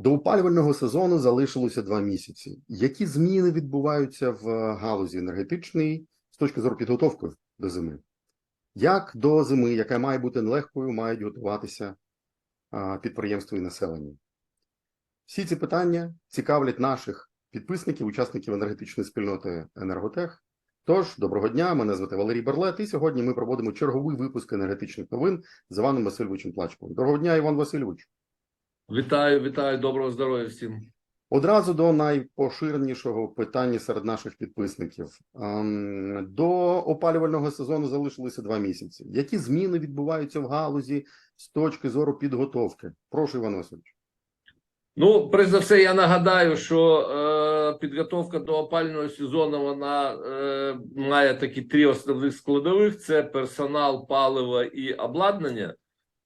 До опалювального сезону залишилося два місяці. Які зміни відбуваються в галузі енергетичній з точки зору підготовки до зими? Як до зими, яка має бути нелегкою, мають готуватися а, підприємства і населення? Всі ці питання цікавлять наших підписників, учасників енергетичної спільноти Енерготех. Тож, доброго дня, мене звати Валерій Берлет, і сьогодні ми проводимо черговий випуск енергетичних новин з Іваном Васильовичем Плачковим. Доброго дня, Іван Васильович. Вітаю, вітаю, доброго здоров'я всім. Одразу до найпоширенішого питання серед наших підписників. Ем, До опалювального сезону залишилося два місяці. Які зміни відбуваються в галузі з точки зору підготовки? Прошу, Іван Васильович. Ну, перш за все, я нагадаю, що е, підготовка до опального сезону вона е, має такі три основних складових: це персонал, паливо і обладнання.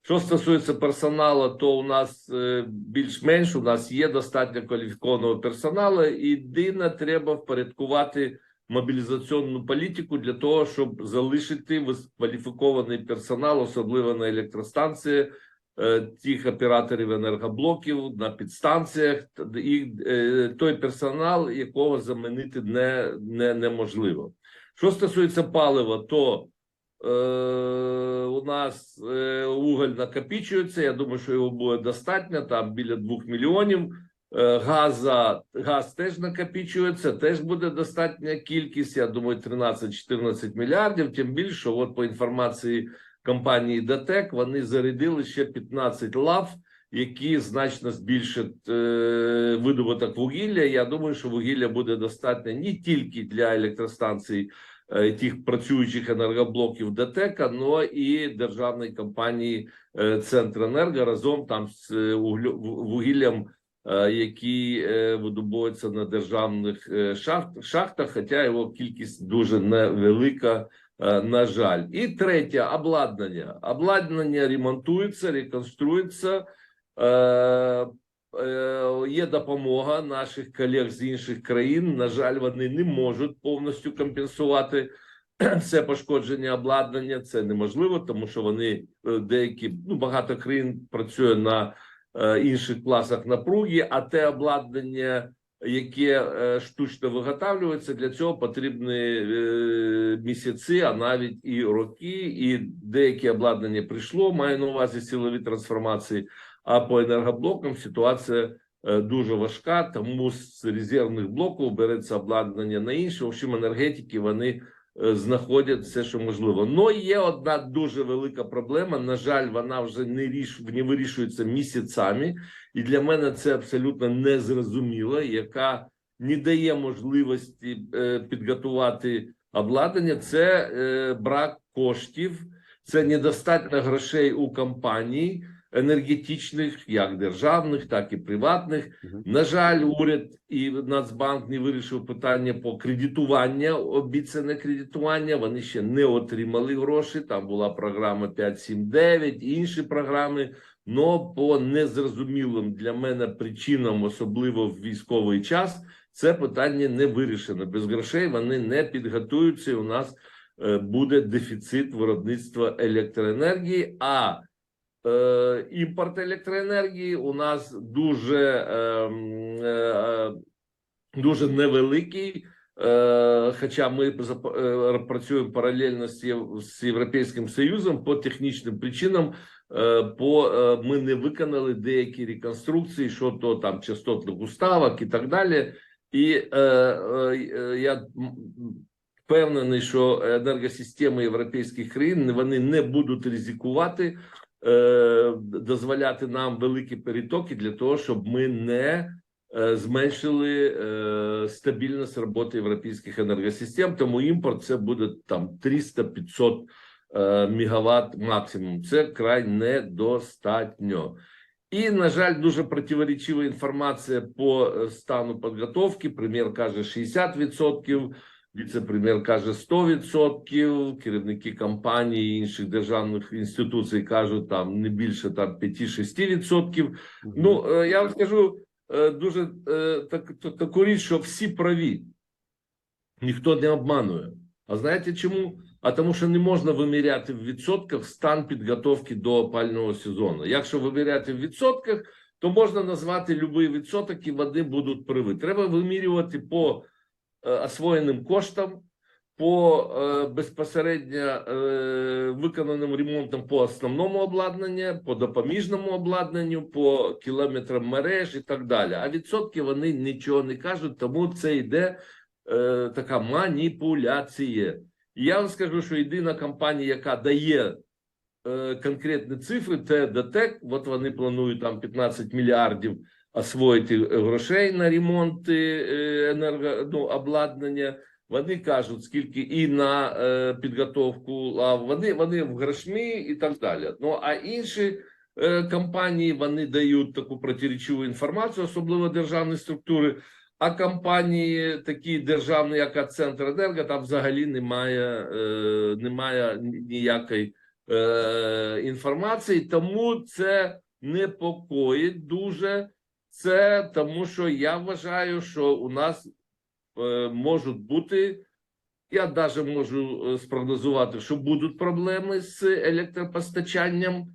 Що стосується персоналу, то у нас е, більш-менш у нас є достатньо кваліфікованого персоналу. Єдине, треба впорядкувати мобілізаційну політику для того, щоб залишити висококваліфікований персонал, особливо на електростанції, е, тих операторів енергоблоків на підстанціях, і е, той персонал, якого замінити не, не, неможливо. Що стосується палива, то у нас е, уголь накопичується. Я думаю, що його буде достатньо, там біля 2 мільйонів. Е, Газа, газ теж накопичується, теж буде достатня кількість. Я думаю, 13-14 мільярдів. Тим більше, от по інформації компанії ДТЕК вони зарядили ще 15 лав, які значно збільшать е, видобуток вугілля. Я думаю, що вугілля буде достатньо не тільки для електростанцій е, тих працюючих енергоблоків ДТЕК, але і державної компанії е, Центренерго разом там з е, вугіллям. е, Які е, видобуються на державних е, шахтах, хоча його кількість дуже невелика, е, на жаль. І третє обладнання. Обладнання ремонтується, реконструюється. Допомога наших колег з інших країн. На жаль, вони не можуть повністю компенсувати все пошкодження обладнання. Це неможливо, тому що вони е, деякі ну багато країн працює на е, інших класах напруги, а те обладнання, яке е, штучно виготовлюється, для цього потрібні місяці, а навіть і роки. І деяке обладнання прийшло. Маю на увазі силові трансформації. А по енергоблокам ситуація дуже важка, тому з резервних блоків береться обладнання на інше. В общем, енергетики вони е, знаходять все, що можливо. Но є одна дуже велика проблема. На жаль, вона вже не ріш не вирішується місяцями, і для мене це абсолютно незрозуміло, яка не дає можливості е, підготувати обладнання. Це е, брак коштів, це недостатньо грошей у компаній енергетичних, як державних, так і приватних. На жаль, уряд і Нацбанк не вирішив питання по кредитування, обіцяне кредитування. Вони ще не отримали гроші. Там була програма 5.7.9, інші програми. Но по незрозумілим для мене причинам, особливо в військовий час, це питання не вирішено. Без грошей вони не підготуються. і У нас е, буде дефіцит виробництва електроенергії. А імпорт електроенергії у нас дуже, ем, е, е, дуже невеликий. Е, Хоча ми е, працюємо паралельно з Європейським Союзом по технічним причинам, е, по е, ми не виконали деякі реконструкції щодо там частотних уставок і так далі. І е, е, е, я впевнений, що енергосистеми європейських країн вони не будуть ризикувати, е, дозволяти нам великі перетоки для того, щоб ми не е, зменшили е, стабільність роботи європейських енергосистем. Тому імпорт це буде там 300-500 е, мегаватт максимум. Це край недостатньо. І, на жаль, дуже противоречива інформація по стану підготовки. Прем'єр каже 60%, віце-прем'єр каже 100%, керівники компаній і інших державних інституцій кажуть там не більше там 5-6%. Ну, е, я вам скажу е, дуже е, так, таку річ, що всі праві. Ніхто не обманує. А знаєте чому? А тому, що не можна виміряти в відсотках стан підготовки до опального сезону. Якщо виміряти в відсотках, то можна назвати будь-який відсоток, і вони будуть привити. Треба вимірювати по освоєним коштам, по е, безпосередньо е, виконаним ремонтам по основному обладнанню, по допоміжному обладнанню, по кілометрам мереж і так далі. А відсотки вони нічого не кажуть, тому це йде е, така маніпуляція. Я вам скажу, що єдина компанія, яка дає е, конкретні цифри, це ДТЕК. От вони планують там 15 мільярдів освоїти грошей на ремонти е, енерго, ну, обладнання. Вони кажуть, скільки і на е, підготовку лав, вони, вони в грошмі і так далі. Ну а інші е, компанії вони дають таку протирічову інформацію, особливо державні структури. А компанії, такі державні, як Центренерго, там взагалі немає, е, немає ніякої е, інформації, тому це непокоїть дуже. Це тому, що я вважаю, що у нас е, можуть бути. Я навіть можу е, спрогнозувати, що будуть проблеми з електропостачанням.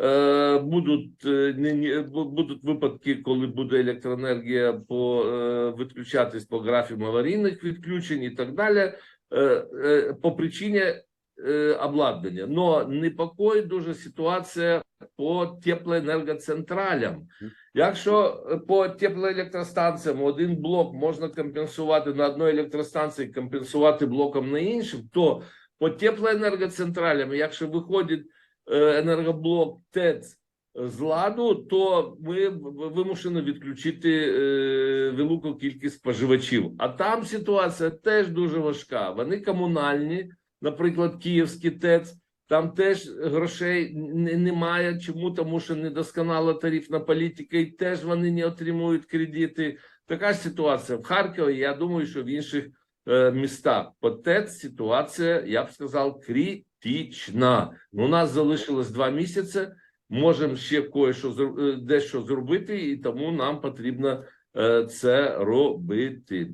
Е, будуть е, будуть випадки, коли буде електроенергія по е, відключатись по графікам аварійних відключень і так далі. Е, е, по причині е, обладнання. Но непокоїть дуже ситуація по теплоенергоцентралям. Якщо е, по теплоелектростанціям один блок можна компенсувати на одній електростанції, компенсувати блоком на іншим, то по теплоенергоцентралям, якщо виходить е, енергоблок ТЕЦ з ладу, то ми вимушені відключити е, велику кількість споживачів. А там ситуація теж дуже важка. Вони комунальні, наприклад, Київський ТЕЦ. Там теж грошей немає. Чому? Тому що недосконала тарифна політика, і теж вони не отримують кредити. Така ж ситуація в Харкові. Я думаю, що в інших е, містах. По ТЕЦ ситуація, я б сказав, критична. Ну, У нас залишилось два місяці. Можемо ще кое-що е, дещо зробити, і тому нам потрібно е, це робити.